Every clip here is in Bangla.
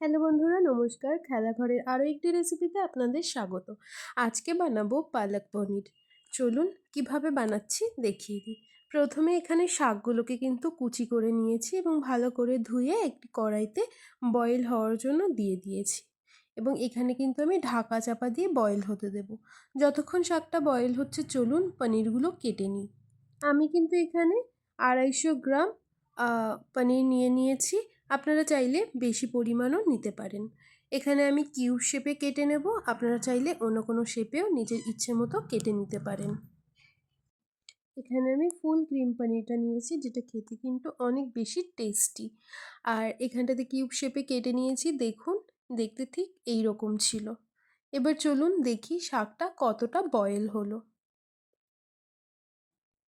হ্যালো বন্ধুরা, নমস্কার। খেলাঘরের আরও একটি রেসিপিতে আপনাদের স্বাগত। আজকে বানাবো পালক পনির। চলুন কীভাবে বানাচ্ছি দেখিয়ে দিই। প্রথমে এখানে শাকগুলোকে কিন্তু কুচি করে নিয়েছি এবং ভালো করে ধুয়ে একটি কড়াইতে বয়েল হওয়ার জন্য দিয়ে দিয়েছি। এবং এখানে কিন্তু আমি ঢাকা চাপা দিয়ে বয়েল হতে দেব। যতক্ষণ শাকটা বয়েল হচ্ছে, চলুন পনিরগুলো কেটে নিই। আমি কিন্তু এখানে আড়াইশো গ্রাম পনির নিয়ে নিয়েছি। আপনারা চাইলে বেশি পরিমাণও নিতে পারেন। এখানে আমি কিউব শেপে কেটে নেব। আপনারা চাইলে অন্য কোনো শেপেও নিজের ইচ্ছে মতো কেটে নিতে পারেন। এখানে আমি ফুল ক্রিম পানিরটা নিয়েছি, যেটা খেতে কিন্তু অনেক বেশি টেস্টি আর এখানটাতে কিউব শেপে কেটে নিয়েছি, দেখুন, দেখতে ঠিক এই রকম ছিল। এবার চলুন দেখি শাকটা কতটা বয়েল হলো।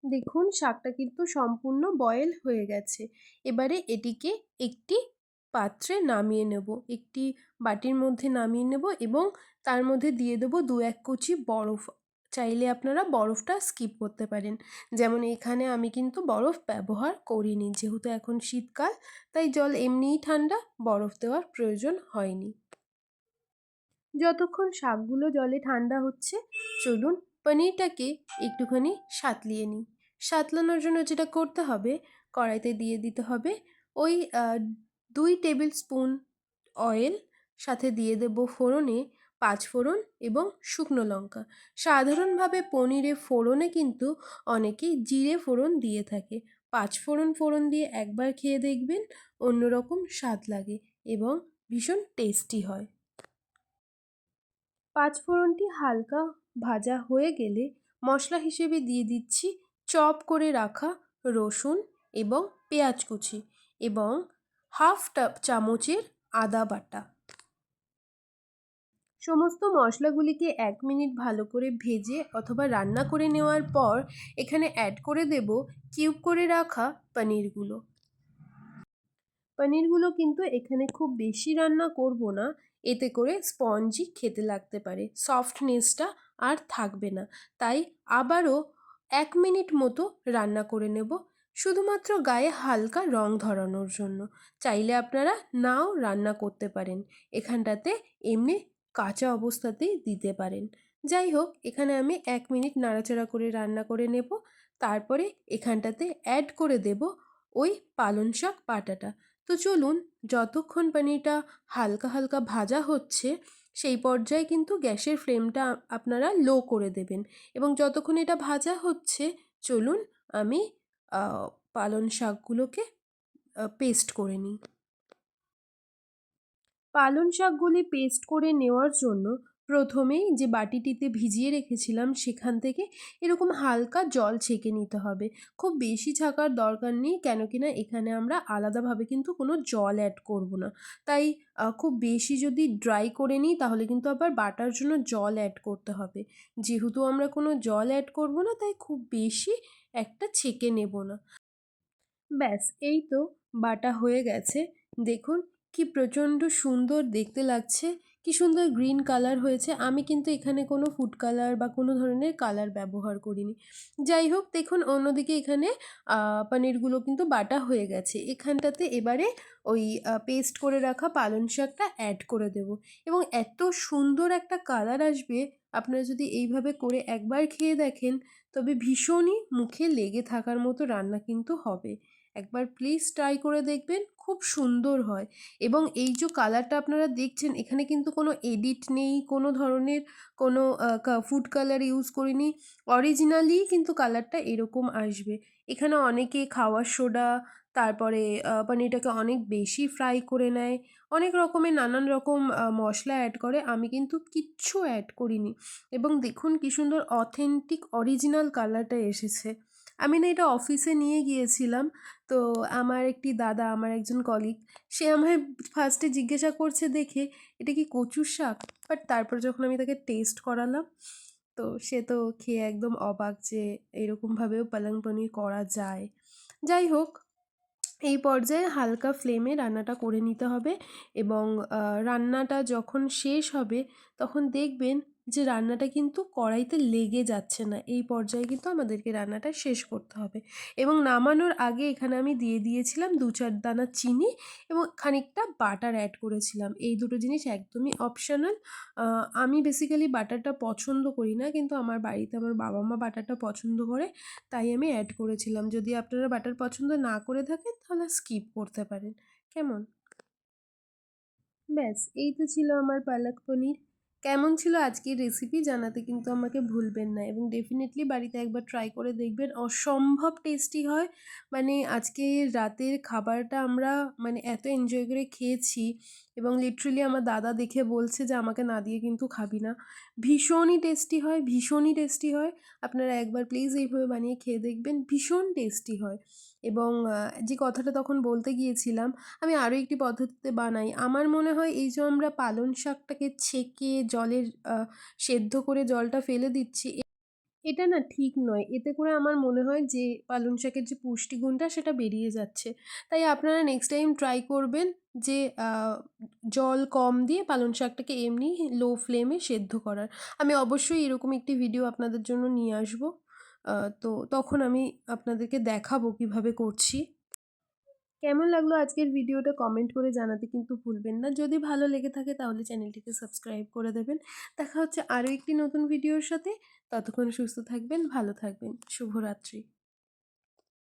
দেখুন, শাকটা কিন্তু সম্পূর্ণ বয়েল হয়ে গেছে। এবারে এটিকে একটি পাত্রে নামিয়ে নেব। একটি বাটির মধ্যে নামিয়ে নেব এবং তার মধ্যে দিয়ে দেবো দু এক কুচি বরফ। চাইলে আপনারা বরফটা স্কিপ করতে পারেন। যেমন এখানে আমি কিন্তু বরফ ব্যবহার করিনি, যেহেতু এখন শীতকাল, তাই জল এমনিই ঠান্ডা, বরফ দেওয়ার প্রয়োজন হয়নি। যতক্ষণ শাকগুলো জলে ঠান্ডা হচ্ছে, চলুন পনিরটাকে একটুখানি সাতলিয়ে নিই। সাতলানোর জন্য যেটা করতে হবে, কড়াইতে দিয়ে দিতে হবে ওই দুই টেবিল স্পুন অয়েল, সাথে দিয়ে দেব ফোড়নে পাঁচ ফোড়ন এবং শুকনো লঙ্কা। সাধারণভাবে পনিরে ফোড়নে কিন্তু অনেকেই জিরে ফোড়ন দিয়ে থাকে। পাঁচ ফোড়ন ফোড়ন দিয়ে একবার খেয়ে দেখবেন অন্যরকম স্বাদ লাগে এবং ভীষণ টেস্টি হয়। পাঁচ ফোড়নটি হালকা ভাজা হয়ে গেলে মশলা হিসেবে দিয়ে দিচ্ছি চপ করে রাখা রসুন এবং পেঁয়াজ কুচি এবং হাফ চামচের আদা বাটা। সমস্ত মশলাগুলিকে এক মিনিট ভালো করে ভেজে অথবা রান্না করে নেওয়ার পর এখানে অ্যাড করে দেব কিউব করে রাখা পনিরগুলো। পনিরগুলো কিন্তু এখানে খুব বেশি রান্না করব না। এতে করে স্পঞ্জি খেতে লাগতে পারে, সফটনেসটা আর থাকবে না। তাই আবারও এক মিনিট মতো রান্না করে নেব, শুধুমাত্র গায়ে হালকা রং ধরানোর জন্য। চাইলে আপনারা নাও রান্না করতে পারেন, এখানটাতে এমনি কাঁচা অবস্থাতেই দিতে পারেন। যাই হোক, এখানে আমি এক মিনিট নাড়াচাড়া করে রান্না করে নেব, তারপরে এখানটাতে অ্যাড করে দেব ওই পালন শাক বাটাটা। তো চলুন, যতক্ষণ পানিটা হালকা হালকা ভাজা হচ্ছে, সেই পর্যায়ে কিন্তু গ্যাসের ফ্লেমটা আপনারা লো করে দেবেন। এবং যতক্ষণ এটা ভাজা হচ্ছে, চলুন আমি পালন শাকগুলোকে পেস্ট করে নিই। পালন শাকগুলি পেস্ট করে নেওয়ার জন্য প্রথমেই যে বাটিটিতে ভিজিয়ে রেখেছিলাম সেখান থেকে এরকম হালকা জল ছেঁকে নিতে হবে। খুব বেশি ছাকার দরকার নেই কেন কিনা এখানে আমরা আলাদাভাবে কিন্তু কোনো জল অ্যাড করব না। তাই খুব বেশি যদি ড্রাই করে নিই তাহলে কিন্তু আবার বাটার জন্য জল অ্যাড করতে হবে। যেহেতু আমরা কোনো জল অ্যাড করব না তাই খুব বেশি একটা ছেঁকে নেব না। ব্যাস, এই তো বাটা হয়ে গেছে। দেখুন কি প্রচণ্ড সুন্দর দেখতে লাগছে। কি সুন্দর গ্রিন কালার হয়েছে। আমি কিন্তু এখানে কোনো ফুড কালার বা কোনো ধরনের কালার ব্যবহার করিনি। যাই হোক, দেখুন, অন্যদিকে এখানে পনিরগুলো কিন্তু বাটা হয়ে গেছে। এখানটাতে এবারে ওই পেস্ট করে রাখা পালং শাকটা অ্যাড করে দেব। এবং এত সুন্দর একটা কালার আসবে, আপনারা যদি এইভাবে করে একবার খেয়ে দেখেন, তবে ভীষণই মুখে লেগে থাকার মতো রান্না কিন্তু হবে। একবার প্লিজ ট্রাই করে দেখবেন, খুব সুন্দর হয়। এবং এই যে কালারটা আপনারা দেখছেন, এখানে কিন্তু কোনো এডিট নেই, কোনো ধরনের কোনো ফুড কালার ইউজ করিনি। অরিজিনালি কিন্তু কালারটা এরকম আসবে। এখানে অনেকে খাওয়ার সোডা তারপরে পনিরটাকে অনেক বেশি ফ্রাই করে নেয়। অনেক রকমের নানান রকম মশলা অ্যাড করে। আমি কিন্তু কিচ্ছু অ্যাড করিনি। এবং দেখুন কী সুন্দর অথেন্টিক অরিজিনাল কালারটা এসেছে। আমি না এটা অফিসে নিয়ে গিয়েছিলাম। তো আমার একটি দাদা, আমার একজন কলিগ সে আমায় ফার্স্টে জিজ্ঞাসা করছে দেখে, এটা কি কচুর শাক? বাট তারপর যখন আমি তাকে টেস্ট করালাম, তো সে তো খেয়ে একদম অবাক যে এরকমভাবেও পালং পনির করা যায়। যাই হোক, এই পর্যায়ে হালকা ফ্লেমে রান্নাটা করে নিতে হবে এবং রান্নাটা যখন শেষ হবে, তখন দেখবেন যে রান্নাটা কিন্তু কড়াইতে লেগে যাচ্ছে না, এই পর্যায়ে কিন্তু আমাদেরকে রান্নাটা শেষ করতে হবে। এবং নামানোর আগে এখানে আমি দিয়ে দিয়েছিলাম দু চার দানা চিনি এবং খানিকটা বাটার অ্যাড করেছিলাম। এই দুটো জিনিস একদমই অপশনাল। আমি বেসিক্যালি বাটারটা পছন্দ করি না, কিন্তু আমার বাড়িতে আমার বাবা মা বাটারটা পছন্দ করে, তাই আমি অ্যাড করেছিলাম। যদি আপনারা বাটার পছন্দ না করে থাকেন, তাহলে স্কিপ করতে পারেন। কেমন? ব্যাস, এই তো ছিল আমার পালক পনির। কেমন ছিল আজকের রেসিপি জানাতে কিন্তু আমাকে ভুলবেন না এবং ডেফিনেটলি বাড়িতে একবার ট্রাই করে দেখবেন, অসম্ভব টেস্টি হয়। মানে আজকে রাতের খাবারটা আমরা মানে এত এনজয় করে খেয়েছি এবং লিটারেলি আমার দাদা দেখে বলছে যে, আমাকে না দিয়ে কিন্তু খাবি না। ভীষণই টেস্টি হয়, ভীষণই টেস্টি হয়। আপনারা একবার প্লিজ এইভাবে বানিয়ে খেয়ে দেখবেন, ভীষণ টেস্টি হয়। এবং যে কথাটা তখন বলতে গিয়েছিলাম, আমি আরও একটি পদ্ধতিতে বানাই। আমার মনে হয় এই যে আমরা পালং শাকটাকে ছেঁকে জলের সেদ্ধ করে জলটা ফেলে দিচ্ছি এটা না ঠিক নয়। এতে করে আমার মনে হয় যে, পালং শাকের যে পুষ্টিগুণটা সেটা বেরিয়ে যাচ্ছে। তাই আপনারা নেক্সট টাইম ট্রাই করবেন যে জল কম দিয়ে পালং শাকটাকে এমনি লো ফ্লেমে সেদ্ধ করার। আমি অবশ্যই এরকম একটি ভিডিও আপনাদের জন্য নিয়ে আসব। তো তখন আমি আপনাদেরকে দেখাবো কীভাবে করছি। কেমন লাগল আজকের ভিডিওটা কমেন্ট করে জানাতে কিন্তু ভুলবেন না। যদি ভালো লেগে থাকে তাহলে চ্যানেলটিকে সাবস্ক্রাইব করে দেবেন। দেখা হচ্ছে আরও একটি নতুন ভিডিওর সাথে। ততক্ষণ সুস্থ থাকবেন, ভালো থাকবেন। শুভরাত্রি।